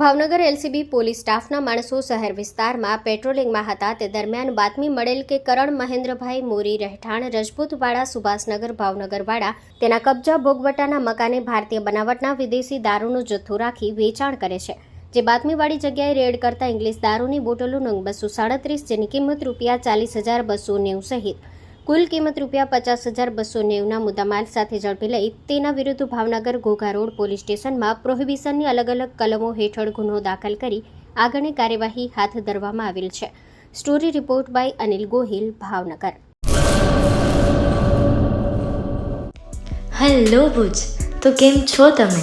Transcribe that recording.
Bhavnagar LCB police સ્ટાફના માણસો શહેર વિસ્તારમાં પેટ્રોલિંગમાં હતા. તે દરમિયાન બાતમી મળેલ કે કરણ મહેન્દ્રભાઈ મોરી રહેઠાણ રજપૂતવાડા, સુભાષનગર, ભાવનગરવાડા તેના કબજા ભોગવટાના મકાને ભારતીય બનાવટના વિદેશી દારૂનો જથ્થો રાખી વેચાણ કરે છે. જે બાતમીવાળી જગ્યાએ રેડ કરતા ઇંગ્લિશ દારૂની બોટલો નંગ બસો સાડત્રીસ જેની કિંમત રૂપિયા ચાલીસ હજાર બસો નેવું સહિત કુલ કિંમત રૂપિયા પચાસ હજાર બસો નેવના મુદ્દામાલ સાથે ઝડપી લઈ તેના વિરુદ્ધ ભાવનગર ઘોઘા રોડ પોલીસ સ્ટેશનમાં પ્રોહિબિશનની અલગ અલગ કલમો હેઠળ ગુનો દાખલ કરી આગળની કાર્યવાહી હાથ ધરવામાં આવેલ છે. Story report by Anil Gohil, Bhavnagar. Hello Bhuj, તો કેમ છો તમે?